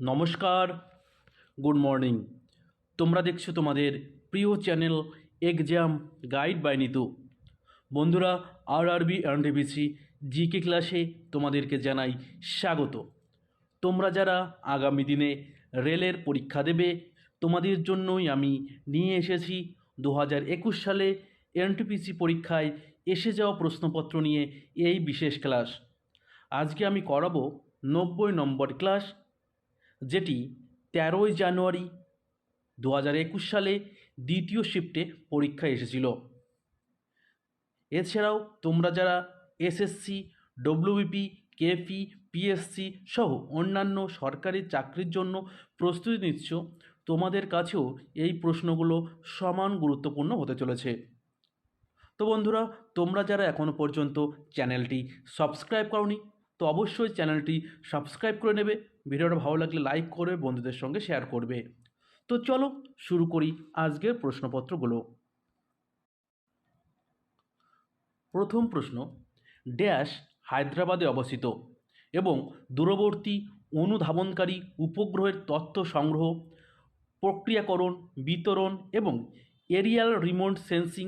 নমস্কার, good morning. তোমরা দেখছ তোমাদের প্রিয় channel exam guide by Nitu. বন্ধুরা আর আরবি এনডিবিসি জিকে ক্লাসে তোমাদেরকে জানাই স্বাগত। তোমরা যারা আগামী দিনে রেলের পরীক্ষা দেবে, তোমাদের জন্যই আমি নিয়ে এসেছি দু একুশ সালে এনটিপিসি পরীক্ষায় এসে যাওয়া প্রশ্নপত্র নিয়ে এই বিশেষ ক্লাস। আজকে আমি করাবো নব্বই নম্বর ক্লাস যেটি তেরোই জানুয়ারি দু হাজার একুশ সালে দ্বিতীয় শিফটে পরীক্ষা এসেছিল। এছাড়াও তোমরা যারা এসএসসি, ডব্লিউবিপি, কেপি, পিএসসি সহ অন্যান্য সরকারি চাকরির জন্য প্রস্তুতি নিচ্ছ, তোমাদের কাছেও এই প্রশ্নগুলো সমান গুরুত্বপূর্ণ হতে চলেছে। তো বন্ধুরা, তোমরা যারা এখনও পর্যন্ত চ্যানেলটি সাবস্ক্রাইব করনি, তো অবশ্যই চ্যানেলটি সাবস্ক্রাইব করে নেবে ভিডিওটা ভালো লাগলে লাইক করবে, বন্ধুদের সঙ্গে শেয়ার করবে। তো চলো শুরু করি আজকের প্রশ্নপত্রগুলো। প্রথম প্রশ্ন ড্যাশ হায়দ্রাবাদে অবস্থিত এবং দূরবর্তী অনুধাবনকারী উপগ্রহের তথ্য সংগ্রহ, প্রক্রিয়াকরণ, বিতরণ এবং এরিয়াল রিমোট সেন্সিং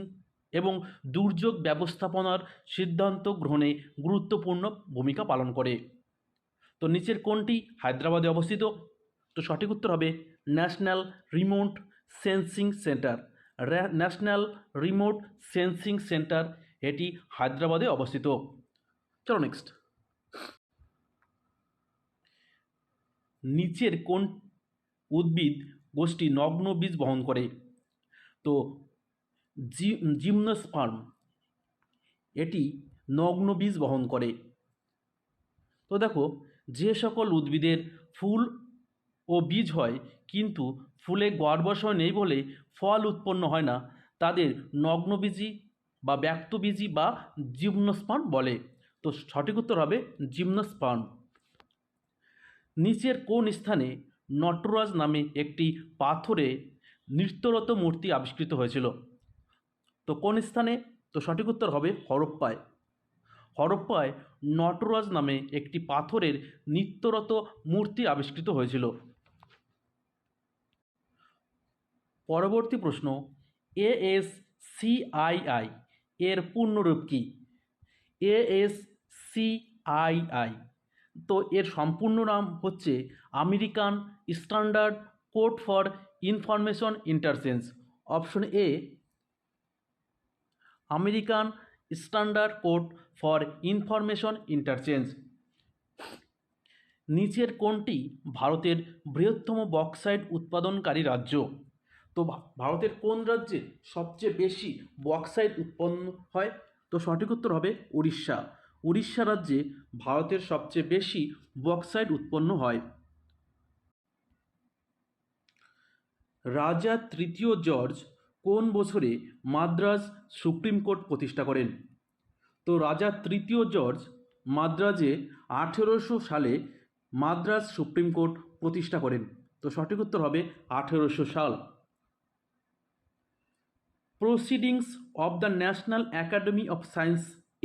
এবং দুর্যোগ ব্যবস্থাপনার সিদ্ধান্ত গ্রহণে গুরুত্বপূর্ণ ভূমিকা পালন করে। তো নিচের কোনটি? হায়দ্রাবাদে অবস্থিত। তো সঠিক উত্তর হবে National Remote Sensing Centre. National Remote Sensing Centre, এটি হায়দ্রাবাদে অবস্থিত। চলো নেক্সট নিচের কোন উদ্ভিদ গোষ্ঠী নগ্ন বীজ বহন করে? তো জিমনোস্পার্ম, এটি নগ্ন বীজ বহন করে। তো দেখো যে সকল উদ্ভিদের ফুল ও বীজ হয়, কিন্তু ফুলে গর্ভাশয় নেই বলে ফল উৎপন্ন হয় না, তাদের নগ্নবীজি বা ব্যক্তবীজি বা জিমনোস্পার্ম বলে। তো সঠিক উত্তর হবে জিমনোস্পার্ম নিচের কোন স্থানে নটরাজ নামে একটি পাথরে নৃত্যরত মূর্তি আবিষ্কৃত হয়েছিল? তো কোন স্থানে? তো সঠিক উত্তর হবে হরপ্পায়। হরপ্পায় নটরাজ নামে একটি পাথরের নিত্যরত মূর্তি আবিষ্কৃত হয়েছিল। পরবর্তী প্রশ্ন, এ এস সিআইআই এর পূর্ণরূপ কী? এস সিআইআই তো এর সম্পূর্ণ নাম হচ্ছে American Standard Code for Information Interchange. Option A, American Standard Code for Information Interchange. নিচের কোনটি ভারতের বৃহত্তম বক্সাইট উৎপাদনকারী রাজ্য। তো ভারতের কোন রাজ্যে সবচেয়ে বেশি বক্সাইট উৎপন্ন হয়? তো সঠিক উত্তর হবে উড়িষ্যা। উড়িষ্যা রাজ্যে ভারতের সবচেয়ে বেশি বক্সাইট উৎপন্ন হয়। রাজা তৃতীয় জর্জ কোন বছরে মাদ্রাজ সুপ্রিম কোর্ট প্রতিষ্ঠা করেন? তো রাজা তৃতীয় জর্জ মাদ্রাজে আঠেরোশো সালে মাদ্রাজ সুপ্রিম কোর্ট প্রতিষ্ঠা করেন। তো সঠিক উত্তর হবে আঠেরোশো সাল। Proceedings of the National Academy of Science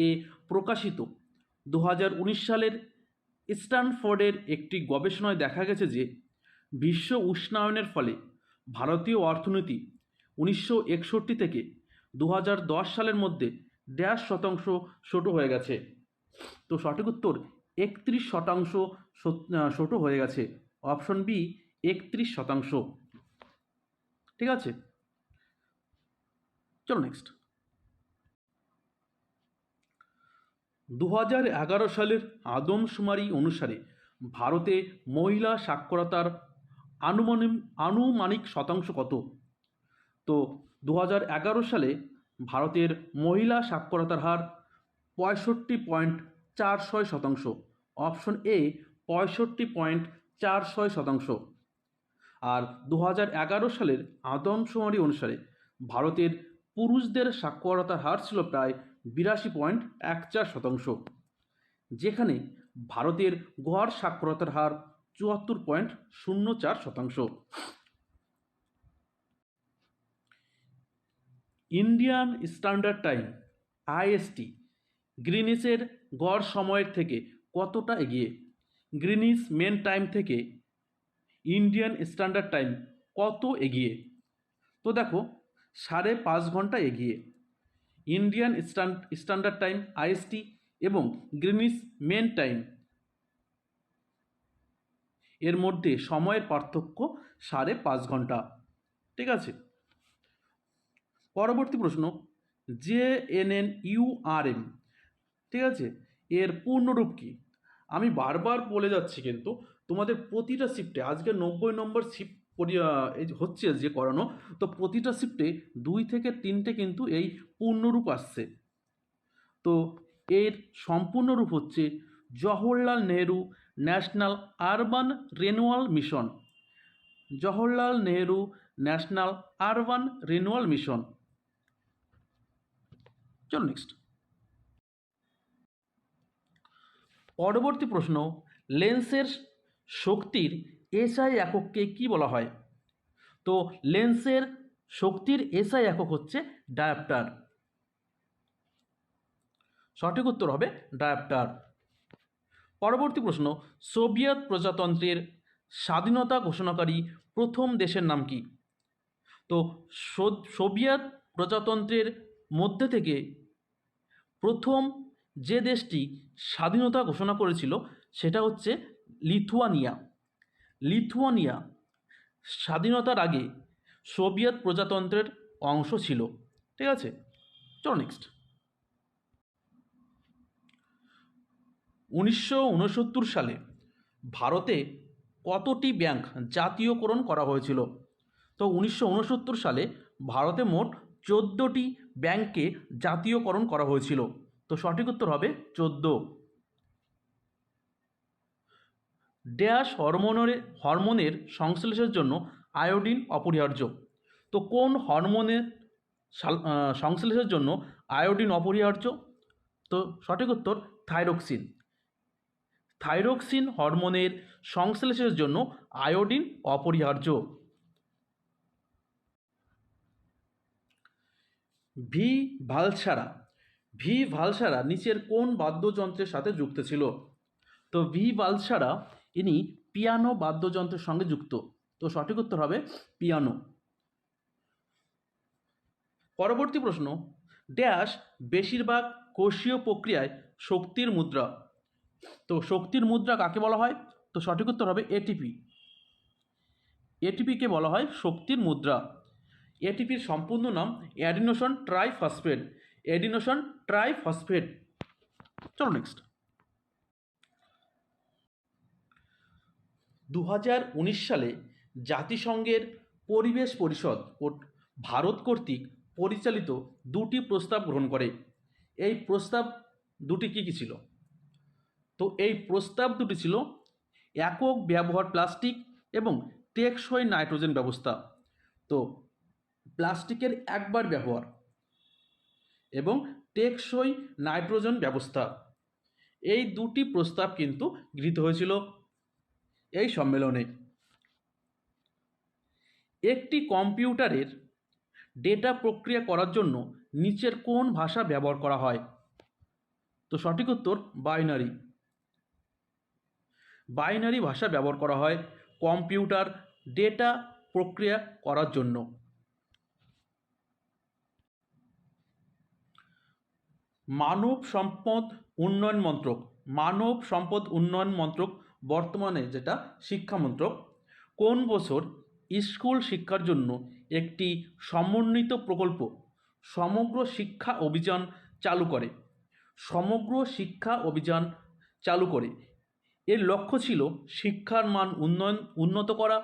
এ প্রকাশিত। দু হাজার উনিশ সালের স্ট্যানফোর্ডের একটি গবেষণায় দেখা গেছে যে, বিশ্ব উষ্ণায়নের ফলে ভারতীয় অর্থনীতি উনিশশো একষট্টি থেকে দু হাজার দশ সালের মধ্যে ড্যাশ শতাংশ ছোটো হয়ে গেছে। তো সঠিক উত্তর, একত্রিশ শতাংশ ছোটো হয়ে গেছে। অপশন বি, একত্রিশ শতাংশ। ঠিক আছে? চলো নেক্সট দু এগারো সালের আদমশুমারি অনুসারে ভারতে মহিলা সাক্ষরতার আনুমানিক আনুমানিক শতাংশ কত? তো দু হাজার এগারো সালে ভারতের মহিলা সাক্ষরতার হার পঁয়ষট্টি পয়েন্ট চার ছয় শতাংশ, অপশন এ পঁয়ষট্টি পয়েন্ট চার ছয় শতাংশ। আর দু হাজার এগারো সালের আদমশুমারি অনুসারে ভারতের পুরুষদের সাক্ষরতার হার ছিল প্রায় বিরাশি পয়েন্ট এক চার শতাংশ, যেখানে ভারতের গড় সাক্ষরতার হার চুয়াত্তর পয়েন্ট শূন্য চার শতাংশ। ইন্ডিয়ান স্ট্যান্ডার্ড টাইম আইএসটি গ্রিনিসের গড় সময়ের থেকে কতটা এগিয়ে? গ্রিনিস মেন টাইম থেকে ইন্ডিয়ান স্ট্যান্ডার্ড টাইম কত এগিয়ে? তো দেখো, সাড়ে পাঁচ ঘণ্টা এগিয়ে। ইন্ডিয়ান স্ট্যান্ডার্ড টাইম আইএসটি এবং গ্রিনিস মেন টাইম এর মধ্যে সময়ের পার্থক্য সাড়ে পাঁচ ঘণ্টা। ঠিক আছে? পরবর্তী প্রশ্ন, J N N U R M, ঠিক আছে? এর পূর্ণরূপ কি? আমি বারবার বলে যাচ্ছি কিন্তু তোমাদের প্রতিটা শিফটে আজকে নব্বই নম্বর শিফট হচ্ছে যে করানো, তো প্রতিটা শিফটে দুই থেকে তিনটে কিন্তু এই পূর্ণরূপ আসছে। তো এর সম্পূর্ণ রূপ হচ্ছে Jawaharlal Nehru National Urban Renewal Mission. Jawaharlal Nehru National Urban Renewal Mission. চলো নেক্সট পরবর্তী প্রশ্ন লেন্সের শক্তির এসআই একককে কি বলা হয়? তো লেন্সের শক্তির এসআই একক হচ্ছে ডায়াপ্টার সঠিক উত্তর হবে ডায়াপ্টার পরবর্তী প্রশ্ন, সোভিয়েত প্রজাতন্ত্রের স্বাধীনতা ঘোষণাকারী প্রথম দেশের নাম কি? তো সোভিয়েত প্রজাতন্ত্রের মধ্যে থেকে প্রথম যে দেশটি স্বাধীনতা ঘোষণা করেছিল সেটা হচ্ছে লিথুয়ানিয়া। লিথুয়ানিয়া স্বাধীনতার আগে সোভিয়েত প্রজাতন্ত্রের অংশ ছিল। ঠিক আছে? চলো নেক্সট উনিশশো উনসত্তর সালে ভারতে কতটি ব্যাংক জাতীয়করণ করা হয়েছিল? তো উনিশশো উনসত্তর সালে ভারতে মোট চোদ্দোটি ব্যাংককে জাতীয়করণ করা হয়েছিল। তো সঠিক উত্তর হবে চোদ্দ। ড্যাশ হরমোনের হরমোনের সংশ্লেষের জন্য আয়োডিন অপরিহার্য। তো কোন হরমোনের সংশ্লেষের জন্য আয়োডিন অপরিহার্য? তো সঠিক উত্তর থাইরক্সিন। থাইরক্সিন হরমোনের সংশ্লেষের জন্য আয়োডিন অপরিহার্য। ভি ভালসারা। ভি ভালসারা নিচের কোন বাদ্যযন্ত্রের সাথে যুক্ত ছিল? তো ভি ভালসারা ইনি পিয়ানো বাদ্যযন্ত্রের সঙ্গে যুক্ত। তো সঠিক উত্তর হবে পিয়ানো। পরবর্তী প্রশ্ন। ড্যাশ বেশিরভাগ কোষীয় প্রক্রিয়ায় শক্তির মুদ্রা। তো শক্তির মুদ্রা কাকে বলা হয়? তো সঠিক উত্তর হবে এটিপি এটিপিকে বলা হয় শক্তির মুদ্রা। এটিপির সম্পূর্ণ নাম অ্যাডিনোশন ট্রাইফসফেট অ্যাডিনোশন ট্রাইফসফেট চলো নেক্সট দু হাজার উনিশ সালে জাতিসংঘের পরিবেশ পরিষদ ও ভারত কর্তৃক পরিচালিত দুটি প্রস্তাব গ্রহণ করে। এই প্রস্তাব দুটি কী কী ছিল? তো এই প্রস্তাব দুটি ছিল একক ব্যবহার প্লাস্টিক এবং টেকসই নাইট্রোজেন ব্যবস্থা। তো প্লাস্টিকের একবার ব্যবহার এবং টেকসই নাইট্রোজেন ব্যবস্থা। এই দুটি প্রস্তাব কিন্তু গৃহীত হয়েছিল এই সম্মেলনে। একটি কম্পিউটারের ডেটা প্রক্রিয়া করার জন্য নিচের কোন ভাষা ব্যবহার করা হয়? তো সঠিক উত্তর, বাইনারি। বাইনারি ভাষা ব্যবহার করা হয় কম্পিউটার ডেটা প্রক্রিয়া করার জন্য। মানব সম্পদ উন্নয়ন মন্ত্রক, মানব সম্পদ উন্নয়ন মন্ত্রক বর্তমানে যেটা শিক্ষা মন্ত্রক, কোন বছর স্কুল শিক্ষার জন্য একটি সমন্বিত প্রকল্প, সমগ্র শিক্ষা অভিযান চালু করে, সমগ্র শিক্ষা অভিযান চালু করে। এর লক্ষ্য ছিল শিক্ষার মান উন্নয়ন, উন্নত করা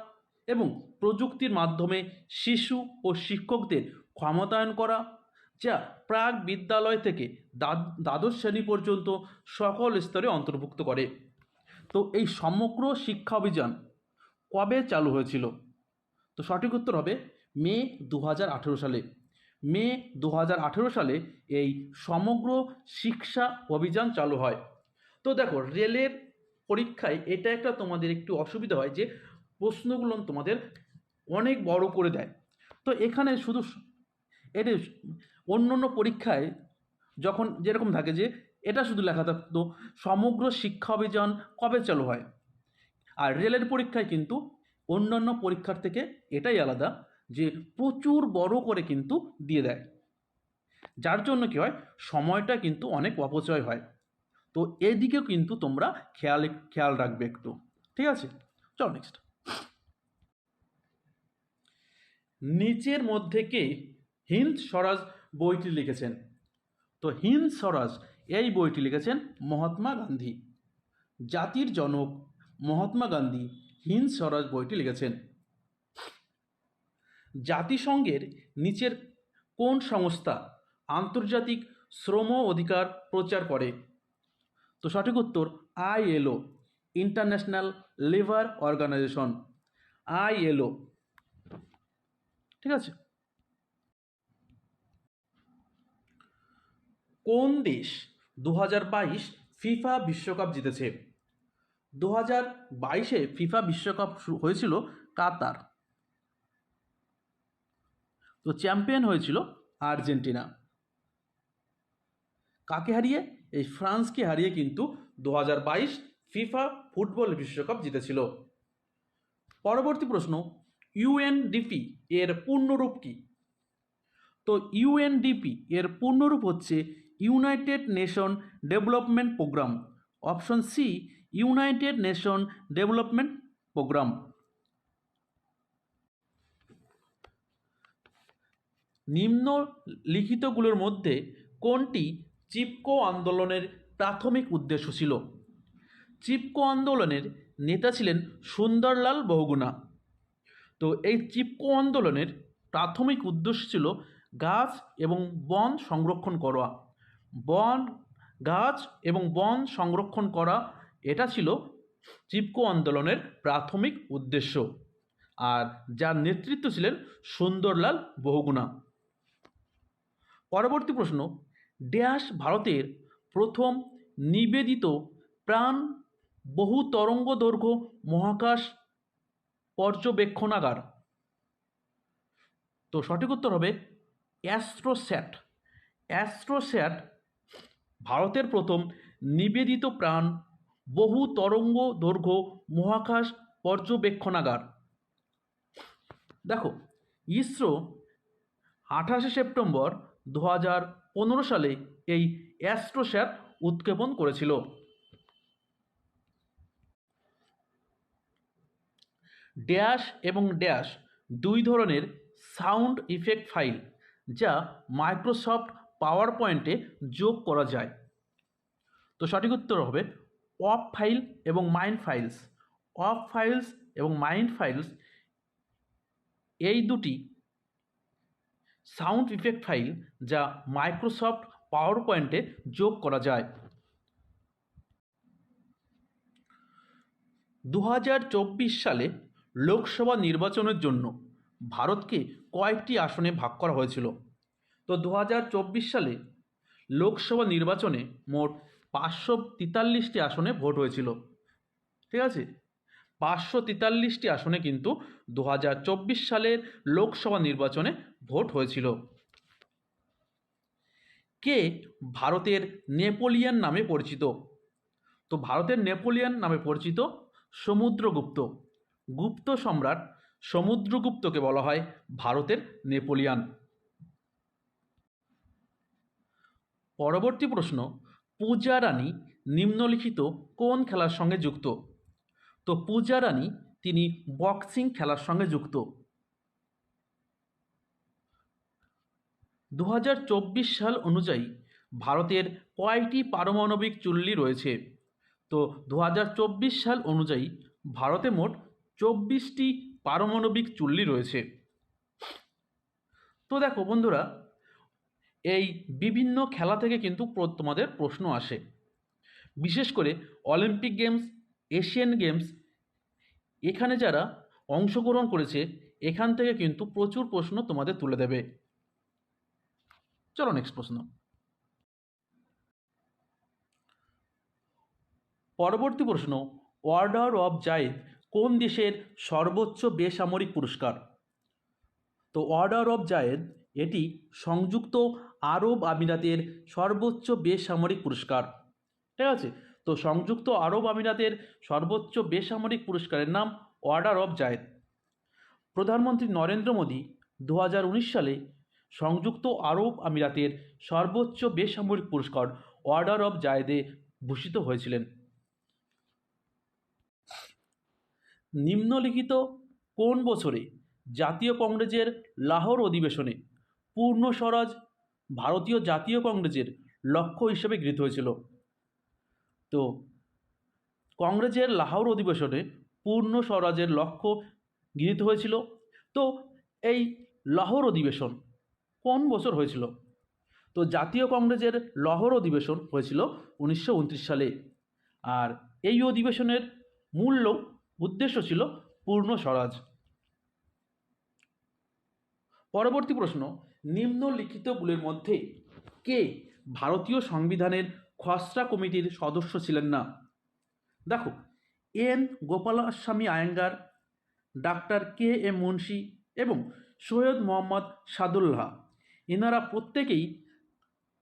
এবং প্রযুক্তির মাধ্যমে শিশু ও শিক্ষকদের ক্ষমতায়ন করা যা প্রাক বিদ্যালয় থেকে দ্বাদশ শ্রেণি পর্যন্ত সকল স্তরে অন্তর্ভুক্ত করে। তো এই সমগ্র শিক্ষা অভিযান কবে চালু হয়েছিল? তো সঠিক উত্তর হবে মে দু হাজার আঠেরো সালে। মে দু হাজার আঠেরো সালে এই সমগ্র শিক্ষা অভিযান চালু হয়। তো দেখো, রেলের পরীক্ষায় এটা একটা তোমাদের একটু অসুবিধা হয় যে প্রশ্নগুলো তোমাদের অনেক বড় করে দেয়। তো এখানে শুধু এটি অন্য অন্য পরীক্ষায় যখন যেরকম থাকে যে এটা শুধু লেখা থাকতো, সমগ্র শিক্ষা অভিযান কবে চালু হয়? আর রেলের পরীক্ষায় কিন্তু অন্যান্য পরীক্ষার থেকে এটাই আলাদা যে প্রচুর বড় করে কিন্তু দিয়ে দেয়। যার জন্য কী হয়? সময়টা কিন্তু অনেক অপচয় হয়। তো এদিকেও কিন্তু তোমরা খেয়াল খেয়াল রাখবে একটু। ঠিক আছে? চলো নেক্সট নিচের মধ্যে কে হিন্দ স্বরাজ বইটি লিখেছেন। তো হিন্দ স্বরাজ এই বইটি লিখেছেন মহাত্মা গান্ধী। জাতির জনক মহাত্মা গান্ধী হিন্দ স্বরাজ বইটি লিখেছেন। জাতিসংঘের নিচের কোন সংস্থা আন্তর্জাতিক শ্রম অধিকার প্রচার করে? তো সঠিক উত্তর ILO, International Labour Organisation. ILO. ঠিক আছে? কোন দেশ দু হাজার বাইশ ফিফা বিশ্বকাপ জিতেছে? দু হাজার বাইশে ফিফা বিশ্বকাপ হয়েছিল কাতার। তো চ্যাম্পিয়ন হয়েছিল আর্জেন্টিনা। কাকে হারিয়ে? এই ফ্রান্সকে হারিয়ে কিন্তু দু হাজার বাইশ ফিফা ফুটবল বিশ্বকাপ জিতেছিল। পরবর্তী প্রশ্ন ইউএনডিপি এর পূর্ণরূপ কি? তো ইউএনডিপি এর পূর্ণরূপ হচ্ছে United Nation Development Programme. Option C, United Nation Development Programme. নিম্নলিখিতগুলোর মধ্যে কোনটি চিপকো আন্দোলনের প্রাথমিক উদ্দেশ্য ছিল? চিপকো আন্দোলনের নেতা ছিলেন সুন্দরলাল বহুগুণা। তো এই চিপকো আন্দোলনের প্রাথমিক উদ্দেশ্য ছিল গাছ এবং বন সংরক্ষণ করা। বন, গাছ এবং বন সংরক্ষণ করা, এটা ছিল চিপকো আন্দোলনের প্রাথমিক উদ্দেশ্য। আর যার নেতৃত্ব ছিলেন সুন্দরলাল বহুগুণা। পরবর্তী প্রশ্ন, ড্যাশ ভারতের প্রথম নিবেদিত প্রাণ বহু তরঙ্গ দৈর্ঘ্য মহাকাশ পর্যবেক্ষণাগার। তো সঠিক উত্তর হবে অ্যাস্ট্রোস্যাট। অ্যাস্ট্রোস্যাট ভারতের প্রথম নিবেদিত প্রাণ, বহু তরঙ্গ দৈর্ঘ্য, মহাকাশ পর্যবেক্ষণাগার। দেখো, ইসরো আঠাশে সেপ্টেম্বর দু হাজার পনেরো সালে এই অ্যাস্ট্রোস্যাট উৎক্ষেপণ করেছিল। ড্যাশ এবং ড্যাশ দুই ধরনের সাউন্ড ইফেক্ট ফাইল, যা মাইক্রোসফট পাওয়ার পয়েন্টে যোগ করা যায়। তো সঠিক উত্তর হবে অফ ফাইল এবং মাইন্ড ফাইলস অফ ফাইলস এবং মাইন্ড ফাইলস এই দুটি সাউন্ড ইফেক্ট ফাইল যা মাইক্রোসফট পাওয়ার পয়েন্টে যোগ করা যায়। দু হাজার চব্বিশ সালে লোকসভা নির্বাচনের জন্য ভারতকে কয়েকটি আসনে ভাগ করা হয়েছিল। তো দু হাজার চব্বিশ সালে লোকসভা নির্বাচনে মোট পাঁচশো তেতাল্লিশটি আসনে ভোট হয়েছিল। ঠিক আছে? পাঁচশো তেতাল্লিশটি আসনে কিন্তু দু হাজার চব্বিশ সালের লোকসভা নির্বাচনে ভোট হয়েছিল। কে ভারতের নেপোলিয়ান নামে পরিচিত? তো ভারতের নেপোলিয়ান নামে পরিচিত সমুদ্রগুপ্ত। গুপ্ত সম্রাট সমুদ্রগুপ্তকে বলা হয় ভারতের নেপোলিয়ান। পরবর্তী প্রশ্ন, পূজা রানী নিম্নলিখিত কোন খেলার সঙ্গে যুক্ত? তো পূজা রানী তিনি বক্সিং খেলার সঙ্গে যুক্ত। দু হাজার চব্বিশ সাল অনুযায়ী ভারতের কয়টি পারমাণবিক চুল্লি রয়েছে? তো দু হাজার চব্বিশ সাল অনুযায়ী ভারতে মোট চব্বিশটি পারমাণবিক চুল্লি রয়েছে। তো দেখো বন্ধুরা এই বিভিন্ন খেলা থেকে কিন্তু তোমাদের প্রশ্ন আসে। বিশেষ করে অলিম্পিক গেমস, এশিয়ান গেমস, এখানে যারা অংশগ্রহণ করেছে, এখান থেকে কিন্তু প্রচুর প্রশ্ন তোমাদের তুলে দেবে। চলো নেক্সট প্রশ্ন। পরবর্তী প্রশ্ন অর্ডার অফ জায়েদ কোন দেশের সর্বোচ্চ বেসামরিক পুরস্কার? তো অর্ডার অফ জায়েদ এটি সংযুক্ত আরব আমিরাতের সর্বোচ্চ বেসামরিক পুরস্কার। ঠিক আছে? তো সংযুক্ত আরব আমিরাতের সর্বোচ্চ বেসামরিক পুরস্কারের নাম অর্ডার অফ জায়েদ প্রধানমন্ত্রী নরেন্দ্র মোদী দু হাজার উনিশ সালে সংযুক্ত আরব আমিরাতের সর্বোচ্চ বেসামরিক পুরস্কার অর্ডার অব জায়েদে ভূষিত হয়েছিলেন। নিম্নলিখিত কোন বছরে জাতীয় কংগ্রেসের লাহোর অধিবেশনে পূর্ণ স্বরাজ ভারতীয় জাতীয় কংগ্রেসের লক্ষ্য হিসেবে গৃহীত হয়েছিল। তো কংগ্রেসের লাহোর অধিবেশনে পূর্ণ স্বরাজের লক্ষ্য গৃহীত হয়েছিল। তো এই লাহোর অধিবেশন কোন বছর হয়েছিল? তো জাতীয় কংগ্রেসের লাহোর অধিবেশন হয়েছিল উনিশশো উনত্রিশ সালে। আর এই অধিবেশনের মূল উদ্দেশ্য ছিল পূর্ণ স্বরাজ। পরবর্তী প্রশ্ন নিম্নলিখিতগুলির মধ্যে কে ভারতীয় সংবিধানের খসড়া কমিটির সদস্য ছিলেন না? দেখো, N Gopalaswami Ayyangar, doctor K M Munshi এবং সৈয়দ মোহাম্মদ সাদুল্লাহ, এনারা প্রত্যেকেই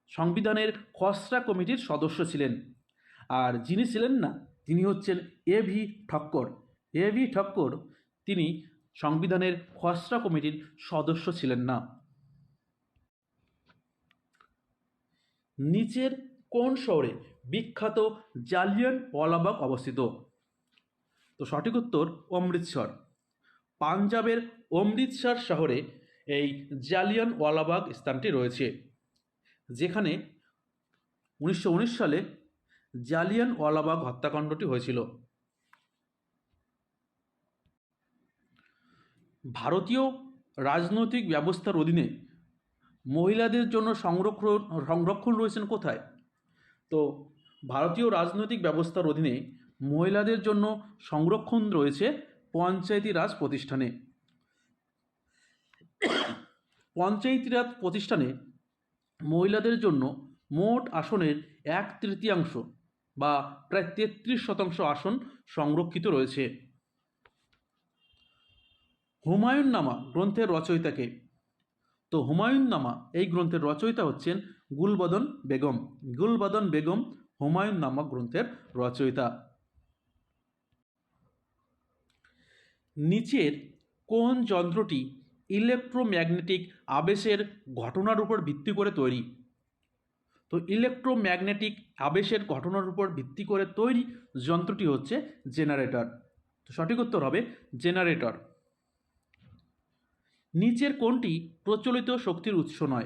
সংবিধানের খসড়া কমিটির সদস্য ছিলেন। আর যিনি ছিলেন না, তিনি হচ্ছেন A V Thakkar. A V Thakkar, তিনি সংবিধানের খসড়া কমিটির সদস্য ছিলেন না। নিচের কোন শহরে বিখ্যাত জালিয়ান ওয়ালাবাগ অবস্থিত? তো সঠিক উত্তর অমৃতসর। পাঞ্জাবের অমৃতসর শহরে এই জালিয়ান ওয়ালাবাগ স্থানটি রয়েছে, যেখানে উনিশশো উনিশ সালে জালিয়ান ওয়ালাবাগ হত্যাকাণ্ডটি হয়েছিল। ভারতীয় রাজনৈতিক ব্যবস্থার অধীনে মহিলাদের জন্য সংরক্ষণ সংরক্ষণ রয়েছেন কোথায়? তো ভারতীয় রাজনৈতিক ব্যবস্থার অধীনে মহিলাদের জন্য সংরক্ষণ রয়েছে পঞ্চায়েতি রাজ প্রতিষ্ঠানে। পঞ্চায়েতি রাজ প্রতিষ্ঠানে মহিলাদের জন্য মোট আসনের এক তৃতীয়াংশ বা প্রায় তেত্রিশ শতাংশ আসন সংরক্ষিত রয়েছে। হুমায়ুন নামা গ্রন্থের রচয়িতাকে তো হুমায়ুন নামা এই গ্রন্থের রচয়িতা হচ্ছেন গুলবদন বেগম। গুলবদন বেগম হুমায়ুন নামা গ্রন্থের রচয়িতা। নিচের কোন যন্ত্রটি ইলেকট্রোম্যাগনেটিক আবেশের ঘটনার উপর ভিত্তি করে তৈরি? তো ইলেকট্রোম্যাগনেটিক আবেশের ঘটনার উপর ভিত্তি করে তৈরি যন্ত্রটি হচ্ছে জেনারেটর। তো সঠিক উত্তর হবে জেনারেটর। নিচের কোনটি প্রচলিত শক্তির উৎস নয়।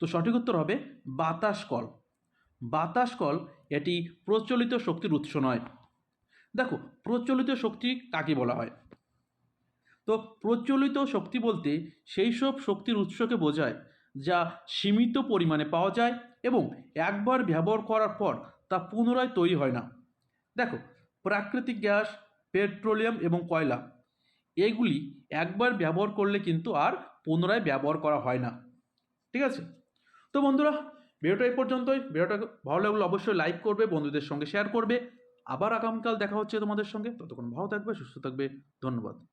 তো সঠিক উত্তর হবে বাতাস কল। বাতাস কল এটি প্রচলিত শক্তির উৎস নয়। দেখো, প্রচলিত শক্তি কাকে বলা হয়? তো প্রচলিত শক্তি বলতে সেই সব শক্তির উৎসকে বোঝায় যা সীমিত পরিমাণে পাওয়া যায় এবং একবার ব্যবহার করার পর তা পুনরায় তৈরি হয় না। দেখো, প্রাকৃতিক গ্যাস, পেট্রোলিয়াম এবং কয়লা এগুলি একবার ব্যবহার করলে কিন্তু আর পুনরায় ব্যবহার করা হয় না। ঠিক আছে? তো বন্ধুরা, ভিডিওটা এই পর্যন্তই। ভিডিওটা ভালো লাগলে অবশ্যই লাইক করবে, বন্ধুদের সঙ্গে শেয়ার করবে। আবার আগামীকাল দেখা হচ্ছে তোমাদের সঙ্গে। ততক্ষণ ভালো থাকবে, সুস্থ থাকবে। ধন্যবাদ।